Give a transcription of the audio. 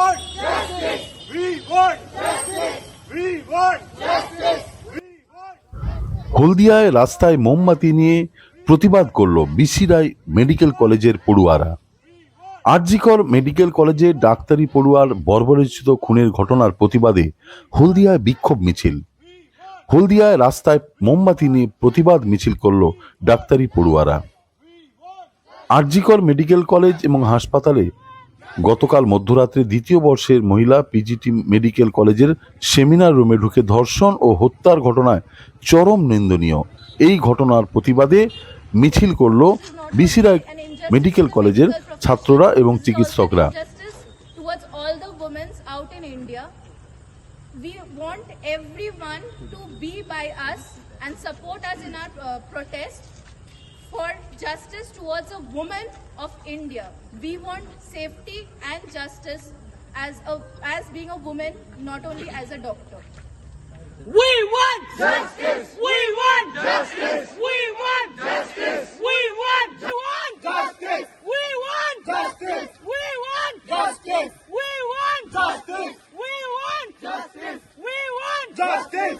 want justice. We want justice. We want justice. হলদিয়ায় রাস্তায় মোমবাতি নিয়ে প্রতিবাদ করল বিসি রায় মেডিকেল কলেজের পড়ুয়ারা আরজিকর মেডিকেল কলেজে ডাক্তারি পড়ুয়ার বর্বরিচিত খুনের ঘটনার প্রতিবাদে হলদিয়ায় বিক্ষোভ মিছিল হলদিয়ায় রাস্তায় মোমবাতি নিয়ে প্রতিবাদ মিছিল করল ডাক্তারি পড়ুয়ারা আরজিকর মেডিকেল কলেজ এবং হাসপাতালে গতকাল মধ্যরাত্রে দ্বিতীয় বর্ষের মহিলা পিজিটি মেডিকেল কলেজের সেমিনার রুমে ঢুকে ধর্ষণ ও হত্যার ঘটনায় চরম নিন্দনীয়। এই ঘটনার প্রতিবাদে মিছিল করল বিসিরা মেডিকেল কলেজের ছাত্ররা এবং চিকিৎসকরা। And support us in our uh, protest. For justice towards a woman of India. We want safety and justice as a, as being a woman, not only as a doctor. We want justice. We want justice. We want justice. We want we want justice. We want justice. We want justice. We want justice. We want justice. We want justice.